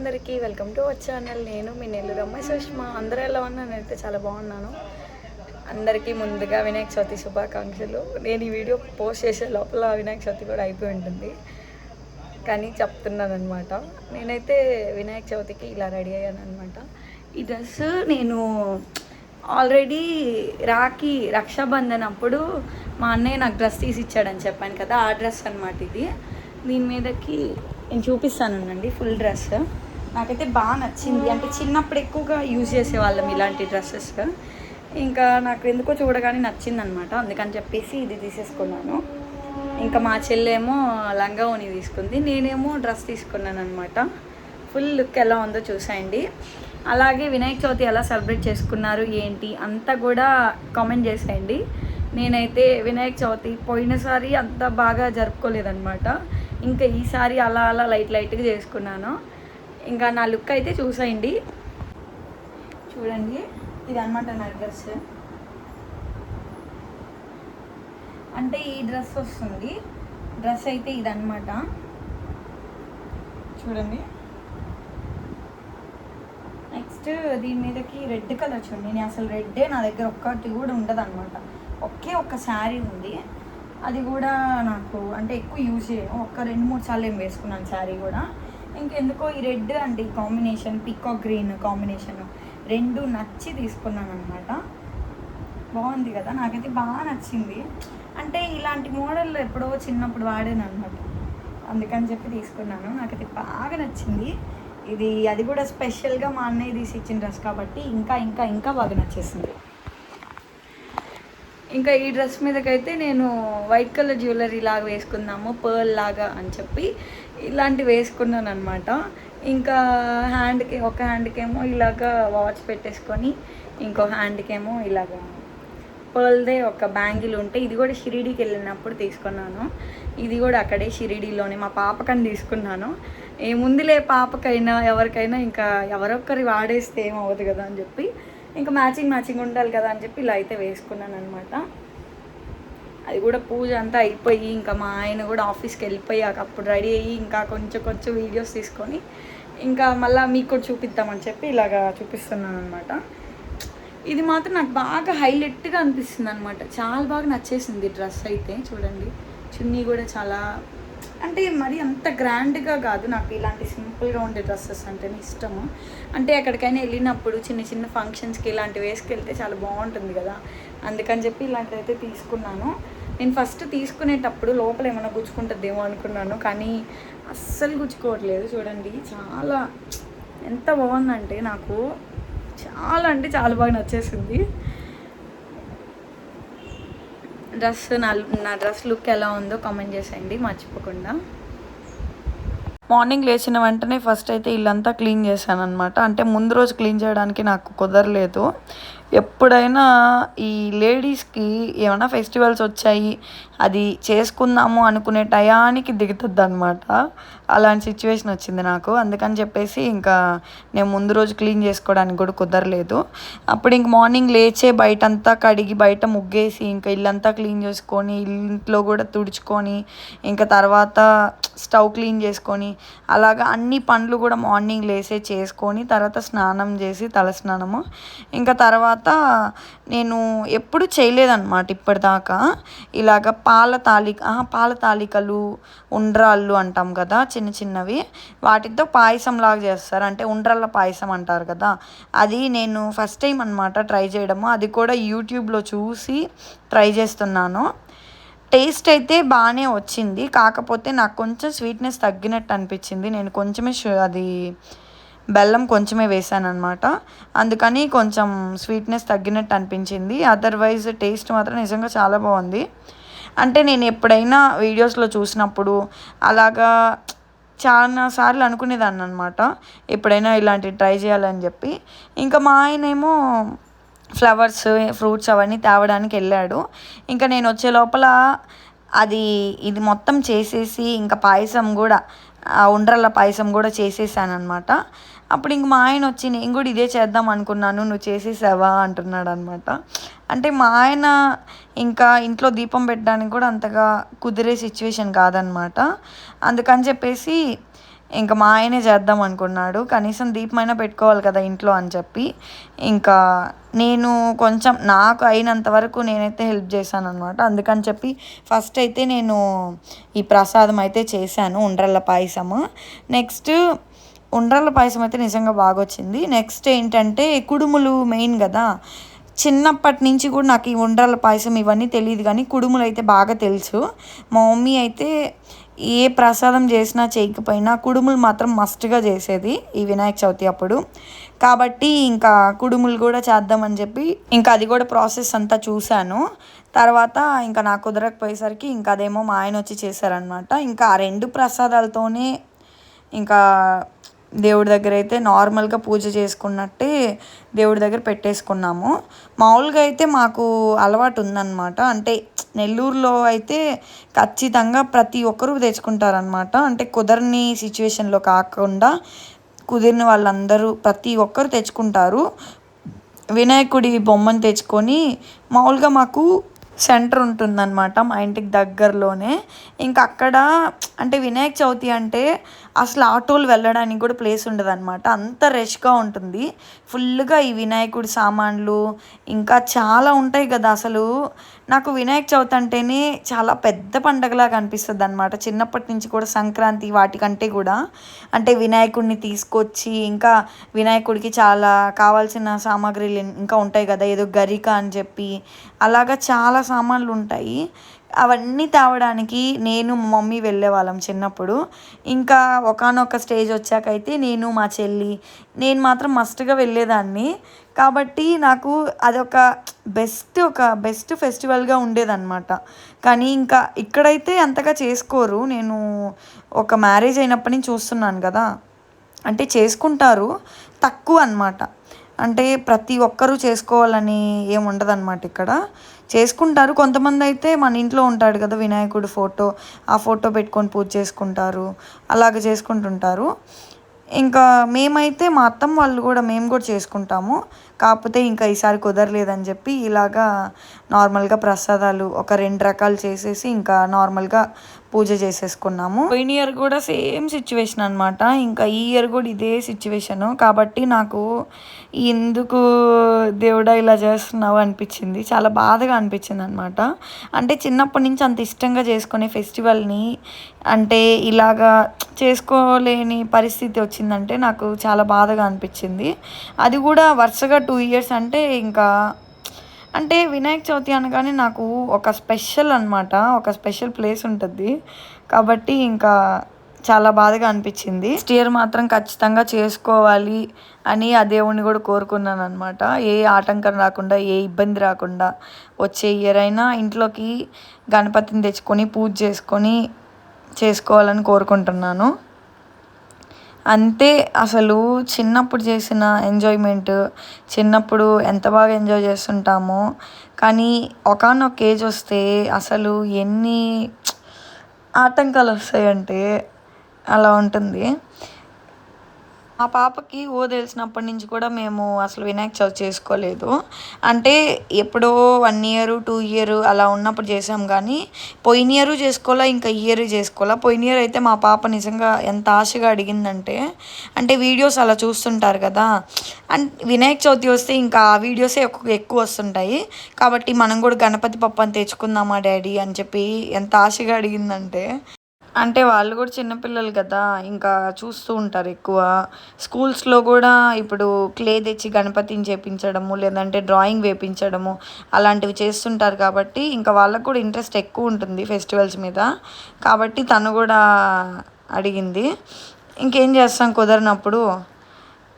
అందరికీ welcome to our channel. నేను మీ నెల్లూరమ్మ సుష్మా. అందరూ ఎలా ఉన్నాను అయితే చాలా బాగున్నాను. అందరికీ ముందుగా వినాయక చవితి శుభాకాంక్షలు. నేను ఈ వీడియో పోస్ట్ చేసే లోపల వినాయక చవితి కూడా అయిపోయి ఉంటుంది. కానీ చెప్తున్నాను అనమాట నేనైతే వినాయక చవితికి ఇలా రెడీ అయ్యాను అనమాట ఈ డ్రెస్ నేను ఆల్రెడీ రాఖీ రక్షాబంధన్ అప్పుడు మా అన్నయ్య నాకు డ్రెస్ తీసి ఇచ్చాడని చెప్పాను కదా. ఆ డ్రెస్ అనమాట ఇది. దీని మీదకి నేను చూపిస్తానండి ఫుల్ డ్రెస్. నాకైతే బాగా నచ్చింది. అంటే చిన్నప్పుడు ఎక్కువగా యూజ్ చేసేవాళ్ళం ఇలాంటి డ్రెస్సెస్ ఇంకా నాకు ఎందుకో చూడగానే నచ్చింది అనమాట అందుకని చెప్పేసి ఇది తీసేసుకున్నాను. ఇంకా మా చెల్లేమో లంగా ఓని తీసుకుంది. నేనేమో డ్రెస్ తీసుకున్నాను అనమాట ఫుల్ లుక్ ఎలా ఉందో చూసాయండి. అలాగే వినాయక చవితి ఎలా సెలబ్రేట్ చేసుకున్నారు ఏంటి అంతా కూడా కామెంట్ చేసేయండి. నేనైతే వినాయక చవితి పోయినసారి అంత బాగా జరుపుకోలేదన్నమాట ఇంకా ఈసారి అలా అలా లైట్ లైట్గా చేసుకున్నాను. ఇంకా నా లుక్ అయితే చూసేయండి. చూడండి ఇది అనమాట నా డ్రెస్. అంటే ఈ డ్రెస్ వస్తుంది. డ్రెస్ అయితే ఇదన్నమాట. చూడండి. నెక్స్ట్ దీని మీదకి రెడ్ కలర్ చూడండి. నేను అసలు రెడ్డే నా దగ్గర ఒక్కటి కూడా ఉండదు అనమాట ఒకే ఒక్క శారీ ఉంది. అది కూడా నాకు అంటే ఎక్కువ యూజ్ చేయను. ఒక్క రెండు మూడు సార్లు ఏం వేసుకున్నాను శారీ కూడా. ఇంకెందుకో ఈ రెడ్ అండి కాంబినేషన్ పికో గ్రీన్ కాంబినేషన్. రెండు నచ్చి తీసుకున్నాను అనమాట బాగుంది కదా? నాకైతే బాగా నచ్చింది. అంటే ఇలాంటి మోడల్ ఎప్పుడో చిన్నప్పుడు వాడాను అనమాట అందుకని చెప్పి తీసుకున్నాను. నాకైతే బాగా నచ్చింది. ఇది అది కూడా స్పెషల్గా మా అన్నయ్య తీసి ఇచ్చిన డ్రెస్ కాబట్టి ఇంకా ఇంకా ఇంకా బాగా నచ్చేసింది. ఇంకా ఈ డ్రెస్ మీదకైతే నేను వైట్ కలర్ జ్యువెలరీ లాగా వేసుకుందాము పర్ల్ లాగా అని చెప్పి ఇలాంటివి వేసుకున్నాను అనమాట ఇంకా హ్యాండ్కి ఒక హ్యాండ్కేమో ఇలాగా వాచ్ పెట్టేసుకొని ఇంకో హ్యాండ్కేమో ఇలాగా పర్ల్దే ఒక బ్యాంగిల్ ఉంటే ఇది కూడా షిరిడీకి వెళ్ళినప్పుడు తీసుకున్నాను. ఇది కూడా అక్కడే షిరిడీలోనే మా పాపకని తీసుకున్నాను. ఏముందిలే పాపకైనా ఎవరికైనా ఇంకా ఎవరొక్కరి వాడేస్తే ఏమవ్వదు కదా అని చెప్పి ఇంకా మ్యాచింగ్ మ్యాచింగ్ ఉండాలి కదా అని చెప్పి ఇలా అయితే వేసుకున్నాను అనమాట అది కూడా పూజ అంతా అయిపోయి ఇంకా మా ఆయన కూడా ఆఫీస్కి వెళ్ళిపోయాక అప్పుడు రెడీ అయ్యి ఇంకా కొంచెం కొంచెం వీడియోస్ తీసుకొని ఇంకా మళ్ళీ మీకు కూడా చూపిద్దామని చెప్పి ఇలాగా చూపిస్తున్నాను అనమాట ఇది మాత్రం నాకు బాగా హైలైట్గా అనిపిస్తుంది అనమాట చాలా బాగా నచ్చేసింది డ్రెస్ అయితే. చూడండి. చున్నీ కూడా చాలా అంటే మరి అంత గ్రాండ్గా కాదు. నాకు ఇలాంటి సింపుల్గా ఉండే డ్రెస్సెస్ అంటేనే ఇష్టము. అంటే ఎక్కడికైనా వెళ్ళినప్పుడు చిన్న చిన్న ఫంక్షన్స్కి ఇలాంటివి వేసుకెళ్తే చాలా బాగుంటుంది కదా. అందుకని చెప్పి ఇలాంటివి అయితే తీసుకున్నాను. నేను ఫస్ట్ తీసుకునేటప్పుడు లోపల ఏమైనా గుచ్చుకుంటుందేమో అనుకున్నాను కానీ అస్సలు గుచ్చుకోవట్లేదు చూడండి. చాలా ఎంత బాగుందంటే నాకు చాలా అంటే చాలా బాగా నచ్చేసింది. డ్రెస్ నా నా డ్రెస్ లుక్ ఎలా ఉందో కామెంట్ చేసేయండి మర్చిపోకుండా. మార్నింగ్ లేచిన వెంటనే ఫస్ట్ అయితే ఇల్లంతా క్లీన్ చేశాను అనమాట అంటే ముందు రోజు క్లీన్ చేయడానికి నాకు కుదరలేదు. ఎప్పుడైనా ఈ లేడీస్కి ఏమైనా ఫెస్టివల్స్ వచ్చాయి అది చేసుకుందాము అనుకునే టయానికి దిగుతుంది అనమాట అలాంటి సిచ్యువేషన్ వచ్చింది నాకు. అందుకని చెప్పేసి ఇంకా నేను ముందు రోజు క్లీన్ చేసుకోవడానికి కూడా కుదరలేదు. అప్పుడు ఇంక మార్నింగ్ లేచే బయట అంతా కడిగి బయట ముగ్గేసి ఇంకా ఇల్లంతా క్లీన్ చేసుకొని ఇంట్లో కూడా తుడుచుకొని ఇంకా తర్వాత స్టవ్ క్లీన్ చేసుకొని అలాగా అన్ని పనులు కూడా మార్నింగ్ లేసే చేసుకొని తర్వాత స్నానం చేసి తల స్నానము. ఇంకా తర్వాత నేను ఎప్పుడు చేయలేదన్నమాట ఇప్పటిదాకా. ఇలాగ పాల తాలిక పాల తాలికలు ఉండ్రాళ్ళు అంటాం కదా చిన్న చిన్నవి. వాటితో పాయసం లాగా చేస్తారు. అంటే ఉండ్రాళ్ళ పాయసం అంటారు కదా. అది నేను ఫస్ట్ టైం అనమాట ట్రై చేయడము. అది కూడా యూట్యూబ్లో చూసి ట్రై చేస్తున్నాను. టేస్ట్ అయితే బాగానే వచ్చింది. కాకపోతే నాకు కొంచెం స్వీట్నెస్ తగ్గినట్టు అనిపించింది. నేను కొంచెమే అది బెల్లం కొంచెమే వేసాను అనమాట అందుకని కొంచెం స్వీట్నెస్ తగ్గినట్టు అనిపించింది. అదర్వైజ్ టేస్ట్ మాత్రం నిజంగా చాలా బాగుంది. అంటే నేను ఎప్పుడైనా వీడియోస్లో చూసినప్పుడు అలాగా చాలా సార్లు అనుకునేదాన్ని అనమాట ఎప్పుడైనా ఇలాంటివి ట్రై చేయాలని చెప్పి. ఇంకా మా ఆయనేమో ఫ్లవర్స్ ఫ్రూట్స్ అవన్నీ తేవడానికి వెళ్ళాడు. ఇంకా నేను వచ్చే లోపల అది ఇది మొత్తం చేసేసి ఇంకా పాయసం కూడా ఉండ్రల్ల పాయసం కూడా చేసేసాను అనమాట అప్పుడు ఇంక మా ఆయన వచ్చి నేను కూడా ఇదే చేద్దాం అనుకున్నాను నువ్వు చేసేసావా? అంటున్నాడు అనమాట అంటే మా ఆయన ఇంకా ఇంట్లో దీపం పెట్టడానికి కూడా అంతగా కుదిరే సిచ్యువేషన్ కాదనమాట అందుకని చెప్పేసి ఇంకా మా ఆయనే చేద్దాం అనుకున్నాడు. కనీసం దీపమైనా పెట్టుకోవాలి కదా ఇంట్లో అని చెప్పి. ఇంకా నేను కొంచెం నాకు అయినంత వరకు నేనైతే హెల్ప్ చేశాను అనమాట అందుకని చెప్పి ఫస్ట్ అయితే నేను ఈ ప్రసాదం అయితే చేశాను ఉండ్రల్ల పాయసము. నెక్స్ట్ ఉండ్రల పాయసం అయితే నిజంగా బాగా వచ్చింది నెక్స్ట్ ఏంటంటే కుడుములు మెయిన్ కదా. చిన్నప్పటి నుంచి కూడా నాకు ఈ ఉండ్రాల పాయసం ఇవన్నీ తెలియదు కానీ కుడుములు అయితే బాగా తెలుసు. మా మమ్మీ అయితే ఏ ప్రసాదం చేసినా చేయకపోయినా కుడుములు మాత్రం మస్ట్గా చేసేది ఈ వినాయక చవితి అప్పుడు. కాబట్టి ఇంకా కుడుములు కూడా చేద్దామని చెప్పి ఇంకా అది కూడా ప్రాసెస్ అంతా చూశాను. తర్వాత ఇంకా నాకు కుదరకపోయేసరికి ఇంకా అదేమో మా ఆయన వచ్చి చేశారనమాట ఇంకా ఆ రెండు ప్రసాదాలతోనే ఇంకా దేవుడి దగ్గర అయితే నార్మల్గా పూజ చేసుకున్నట్టే దేవుడి దగ్గర పెట్టేసుకున్నాము. మామూలుగా అయితే మాకు అలవాటు ఉందన్నమాట. అంటే నెల్లూరులో అయితే ఖచ్చితంగా ప్రతి ఒక్కరూ తెచ్చుకుంటారనమాట అంటే కుదరని సిచ్యువేషన్లో కాకుండా కుదిరిన వాళ్ళందరూ ప్రతి ఒక్కరు తెచ్చుకుంటారు. వినాయకుడి బొమ్మను తెచ్చుకొని మామూలుగా మాకు సెంటర్ ఉంటుందన్నమాట మా ఇంటికి దగ్గరలోనే. ఇంకా అక్కడ అంటే వినాయక చవితి అంటే అసలు ఆటోలు వెళ్ళడానికి కూడా ప్లేస్ ఉండదు అనమాట అంత రష్గా ఉంటుంది. ఫుల్గా ఈ వినాయకుడి సామాన్లు ఇంకా చాలా ఉంటాయి కదా అసలు. నాకు వినాయక చవితి అంటేనే చాలా పెద్ద పండగలాగా అనిపిస్తుంది అనమాట చిన్నప్పటి నుంచి కూడా సంక్రాంతి వాటికంటే కూడా. అంటే వినాయకుడిని తీసుకొచ్చి ఇంకా వినాయకుడికి చాలా కావాల్సిన సామాగ్రిలు ఇంకా ఉంటాయి కదా. ఏదో గరిక అని చెప్పి. అలాగా చాలా సామాన్లు ఉంటాయి. అవన్నీ తేవడానికి నేను మా మమ్మీ వెళ్ళేవాళ్ళం చిన్నప్పుడు. ఇంకా ఒకనొక స్టేజ్ వచ్చాకైతే నేను మా చెల్లి నేను మాత్రం మస్ట్గా వెళ్ళేదాన్ని. కాబట్టి నాకు అదొక బెస్ట్ ఒక బెస్ట్ ఫెస్టివల్గా ఉండేదన్నమాట. కానీ ఇంకా ఇక్కడైతే అంతగా చేసుకోరు. నేను ఒక మ్యారేజ్ అయినప్పటి నుంచి చూస్తున్నాను కదా. అంటే చేసుకుంటారు. తక్కువ అనమాట అంటే ప్రతి ఒక్కరూ చేసుకోవాలని ఏమి ఇక్కడ. చేసుకుంటారు. కొంతమంది అయితే మన ఇంట్లో ఉంటాడు కదా వినాయకుడు ఫోటో ఆ ఫోటో పెట్టుకొని పూజ చేసుకుంటారు. అలాగ చేసుకుంటుంటారు. ఇంకా మేమైతే మా అత్తమ్మ వాళ్ళు కూడా మేము కూడా చేసుకుంటాము. కాకపోతే ఇంకా ఈసారి కుదరలేదని చెప్పి ఇలాగా నార్మల్గా ప్రసాదాలు ఒక రెండు రకాలు చేసేసి ఇంకా నార్మల్గా పూజ చేసేసుకున్నాము. పోయిన ఇయర్ కూడా సేమ్ సిచ్యువేషన్ అనమాట ఇంకా ఈ ఇయర్ కూడా ఇదే సిచ్యువేషను. కాబట్టి నాకు ఎందుకు దేవుడా ఇలా చేస్తున్నావు అనిపించింది. చాలా బాధగా అనిపించింది అనమాట అంటే చిన్నప్పటి నుంచి అంత ఇష్టంగా చేసుకునే ఫెస్టివల్ని అంటే ఇలాగా చేసుకోలేని పరిస్థితి వచ్చిందంటే నాకు చాలా బాధగా అనిపించింది. అది కూడా వరుసగా టూ ఇయర్స్ అంటే ఇంకా అంటే వినాయక చవితి అనగానే నాకు ఒక స్పెషల్ అనమాట ఒక స్పెషల్ ప్లేస్ ఉంటుంది. కాబట్టి ఇంకా చాలా బాధగా అనిపించింది. నెక్స్ట్ ఇయర్ మాత్రం ఖచ్చితంగా చేసుకోవాలి అని ఆ దేవుణ్ణి కూడా కోరుకున్నాను అనమాట ఏ ఆటంకం రాకుండా ఏ ఇబ్బంది రాకుండా వచ్చే ఇయర్ అయినా ఇంట్లోకి గణపతిని తెచ్చుకొని పూజ చేసుకొని చేసుకోవాలని కోరుకుంటున్నాను. అంతే అసలు చిన్నప్పుడు చేసిన ఎంజాయ్మెంట్ చిన్నప్పుడు ఎంత బాగా ఎంజాయ్ చేస్తుంటామో. కానీ ఒకానొక ఏజ్ వస్తే అసలు ఎన్ని ఆటంకాలు వస్తాయంటే అలా ఉంటుంది. మా పాపకి ఓ తెలిసినప్పటి నుంచి కూడా మేము అసలు వినాయక చవితి చేసుకోలేదు. అంటే ఎప్పుడో వన్ ఇయర్ టూ ఇయర్ అలా ఉన్నప్పుడు చేసాం కానీ పోయిన ఇయర్ చేసుకోవాలా ఇంకా ఇయర్ చేసుకోవాలా? పోయిన ఇయర్ అయితే మా పాప నిజంగా ఎంత ఆశగా అడిగిందంటే అంటే వీడియోస్ అలా చూస్తుంటారు కదా. అండ్ వినాయక చవితి వస్తే ఇంకా ఆ వీడియోసే ఎక్కువ వస్తుంటాయి. కాబట్టి మనం కూడా గణపతి పప్పని తెచ్చుకుందామా డాడీ అని చెప్పి ఎంత ఆశగా అడిగిందంటే అంటే వాళ్ళు కూడా చిన్నపిల్లలు కదా ఇంకా చూస్తూ ఉంటారు ఎక్కువ. స్కూల్స్లో కూడా ఇప్పుడు క్లే తెచ్చి గణపతిని చేపించడము లేదంటే డ్రాయింగ్ వేపించడము అలాంటివి చేస్తుంటారు కాబట్టి ఇంకా వాళ్ళకు కూడా ఇంట్రెస్ట్ ఎక్కువ ఉంటుంది ఫెస్టివల్స్ మీద. కాబట్టి తను కూడా అడిగింది ఇంకేం చేస్తాం కుదరినప్పుడు?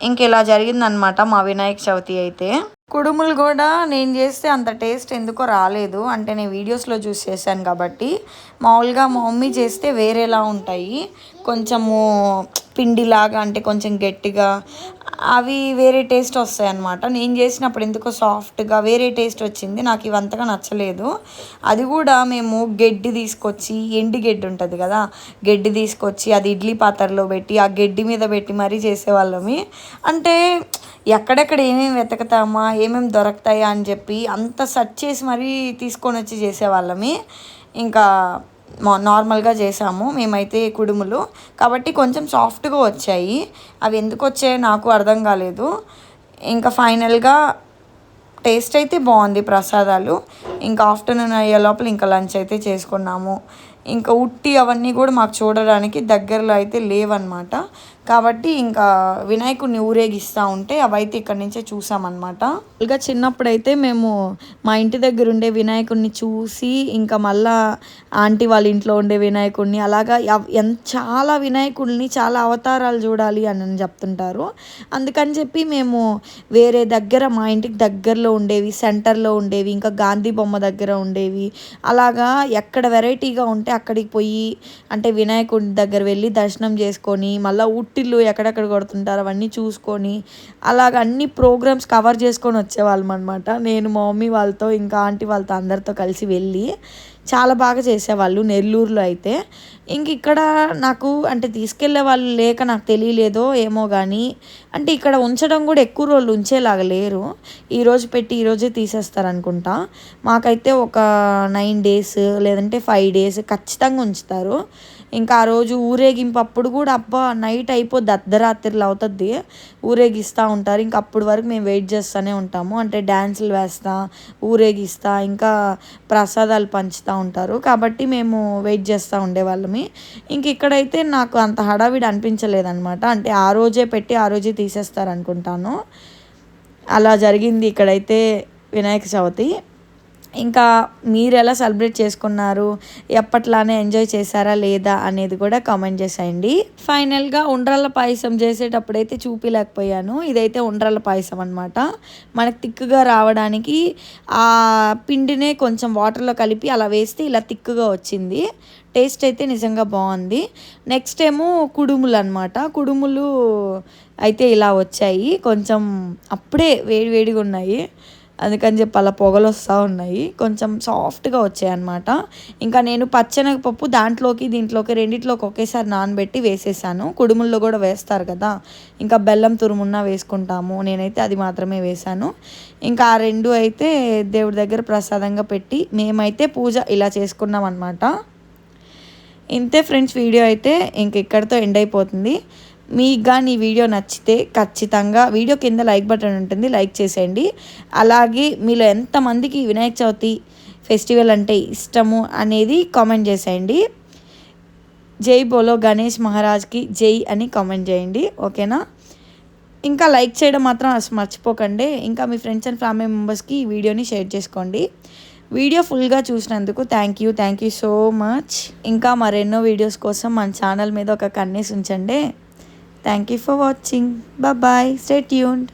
ఇంక ఇలా జరిగిందనమాట మా వినాయక చవితి అయితే. కుడుములు కూడా నేను చేస్తే అంత టేస్ట్ ఎందుకో రాలేదు. అంటే నేను వీడియోస్లో చూసి చేశాను కాబట్టి. మామూలుగా మా మమ్మీ చేస్తే వేరేలా ఉంటాయి. కొంచెము పిండిలాగా అంటే కొంచెం గట్టిగా అవి వేరే టేస్ట్ వస్తాయి అన్నమాట నేను చేసినప్పుడు ఎందుకో సాఫ్ట్గా వేరే టేస్ట్ వచ్చింది. నాకు ఇవంతగా నచ్చలేదు. అది కూడా మేము గడ్డి తీసుకొచ్చి ఎండి గడ్డి ఉంటుంది కదా గడ్డి తీసుకొచ్చి అది ఇడ్లీ పాత్రలో పెట్టి ఆ గడ్డి మీద పెట్టి మరీ చేసేవాళ్ళమి. అంటే ఎక్కడెక్కడ ఏమేమి వెతుకుతామా ఏమేమి దొరుకుతాయా అని చెప్పి అంత సెర్చ్ చేసి మరీ తీసుకొని వచ్చి చేసేవాళ్ళమి. ఇంకా నార్మల్గా చేసాము. మేమైతే కుడుములు. కాబట్టి కొంచెం సాఫ్ట్గా వచ్చాయి. అవి ఎందుకు వచ్చాయో నాకు అర్థం కాలేదు. ఇంకా ఫైనల్గా టేస్ట్ అయితే బాగుంది ప్రసాదాలు. ఇంకా ఆఫ్టర్నూన్ అయ్యే లోపల ఇంకా లంచ్ అయితే చేసుకున్నాము. ఇంకా ఉట్టి అవన్నీ కూడా మాకు చూడడానికి దగ్గరలో అయితే లేవన్నమాట. కాబట్టి ఇంకా వినాయకుడిని ఊరేగిస్తూ ఉంటే అవైతే ఇక్కడ నుంచే చూసామన్నమాట. ఇంకా చిన్నప్పుడైతే మేము మా ఇంటి దగ్గర ఉండే వినాయకుడిని చూసి ఇంకా మళ్ళా ఆంటీ వాళ్ళ ఇంట్లో ఉండే వినాయకుడిని అలాగా ఎవ్- ఎంత చాలా వినాయకుడిని చాలా అవతారాలు చూడాలి అని చెప్తుంటారు. అందుకని చెప్పి మేము వేరే దగ్గర మా ఇంటికి దగ్గరలో ఉండేవి సెంటర్లో ఉండేవి ఇంకా గాంధీ బొమ్మ దగ్గర ఉండేవి అలాగా ఎక్కడ వెరైటీగా ఉంటే అక్కడికి పోయి అంటే వినాయకుడి దగ్గర వెళ్ళి దర్శనం చేసుకొని మళ్ళీ ఉట్టిల్లు ఎక్కడెక్కడ కొడుతుంటారు అవన్నీ చూసుకొని అలాగ అన్ని ప్రోగ్రామ్స్ కవర్ చేసుకొని వచ్చేవాళ్ళం అనమాట నేను మా మమ్మీ వాళ్ళతో ఇంకా ఆంటీ వాళ్ళతో అందరితో కలిసి వెళ్ళి చాలా బాగా చేసేవాళ్ళు నెల్లూరులో అయితే. ఇంక ఇక్కడ నాకు అంటే తీసుకెళ్ళే వాళ్ళు లేక నాకు తెలియలేదో ఏమో కానీ అంటే ఇక్కడ ఉంచడం కూడా ఎక్కువ రోజులు ఉంచేలాగా లేరు. ఈరోజు పెట్టి ఈరోజే తీసేస్తారు అనుకుంటా మాకైతే ఒక నైన్ డేస్ లేదంటే ఫైవ్ డేస్ ఖచ్చితంగా ఉంచుతారు. ఇంకా ఆ రోజు ఊరేగింపు అప్పుడు కూడా అబ్బా నైట్ అయిపోద్ది అర్ధరాత్రిలో అవుతుంది ఊరేగిస్తూ ఉంటారు. ఇంకా అప్పుడు వరకు మేము వెయిట్ చేస్తూనే ఉంటాము. అంటే డ్యాన్సులు వేస్తా ఊరేగిస్తా ఇంకా ప్రసాదాలు పంచుతూ ఉంటారు. కాబట్టి మేము వెయిట్ చేస్తూ ఉండేవాళ్ళమి. ఇంక ఇక్కడైతే నాకు అంత హడావిడి అనిపించలేదన్నమాట. అంటే ఆ రోజే పెట్టి ఆ రోజే తీసేస్తారు అనుకుంటాను అలా జరిగింది ఇక్కడైతే వినాయక చవితి. ఇంకా మీరు ఎలా సెలబ్రేట్ చేసుకున్నారు? ఎప్పట్లానే ఎంజాయ్ చేశారా లేదా అనేది కూడా కామెంట్ చేసేయండి. ఫైనల్గా ఉండ్రల పాయసం చేసేటప్పుడు అయితే చూపించలేకపోయాను ఇదైతే ఉండ్రల పాయసం అనమాట మనకు తిక్కుగా రావడానికి ఆ పిండినే కొంచెం వాటర్లో కలిపి అలా వేస్తే ఇలా తిక్కుగా వచ్చింది. టేస్ట్ అయితే నిజంగా బాగుంది. నెక్స్ట్ ఏమో కుడుములు అనమాట కుడుములు అయితే ఇలా వచ్చాయి. కొంచెం అప్పుడే వేడి వేడిగా ఉన్నాయి. అందుకని చెప్పి అలా పొగలు వస్తూ ఉన్నాయి. కొంచెం సాఫ్ట్గా వచ్చాయన్నమాట ఇంకా నేను పచ్చెనగపప్పు దాంట్లోకి దీంట్లోకి రెండిట్లోకి ఒకేసారి నానబెట్టి వేసేసాను. కుడుముల్లో కూడా వేస్తారు కదా. ఇంకా బెల్లం తురుమున్నా వేసుకుంటాము. నేనైతే అది మాత్రమే వేశాను ఇంకా ఆ రెండు అయితే దేవుడి దగ్గర ప్రసాదంగా పెట్టి మేమైతే పూజ ఇలా చేసుకున్నాం అనమాట ఇంతే ఫ్రెండ్స్ వీడియో అయితే ఇంక ఇక్కడితో ఎండ్ అయిపోతుంది. మీకు కానీ ఈ వీడియో నచ్చితే ఖచ్చితంగా వీడియో కింద లైక్ బటన్ ఉంటుంది లైక్ చేసేయండి. అలాగే మీలో ఎంతమందికి వినాయక చవితి ఫెస్టివల్ అంటే ఇష్టము అనేది కామెంట్ చేసేయండి. జై బోలో గణేష్ మహారాజ్కి జై అని కామెంట్ చేయండి ఓకేనా? ఇంకా లైక్ చేయడం మాత్రం అసలు మర్చిపోకండి. ఇంకా మీ ఫ్రెండ్స్ అండ్ ఫ్యామిలీ మెంబర్స్కి ఈ వీడియోని షేర్ చేసుకోండి. వీడియో ఫుల్గా చూసినందుకు thank you thank you so much. ఇంకా మరెన్నో వీడియోస్ కోసం మన ఛానల్ మీద ఒక కన్నేసి ఉంచండి. Thank you for watching. Bye bye. Stay tuned.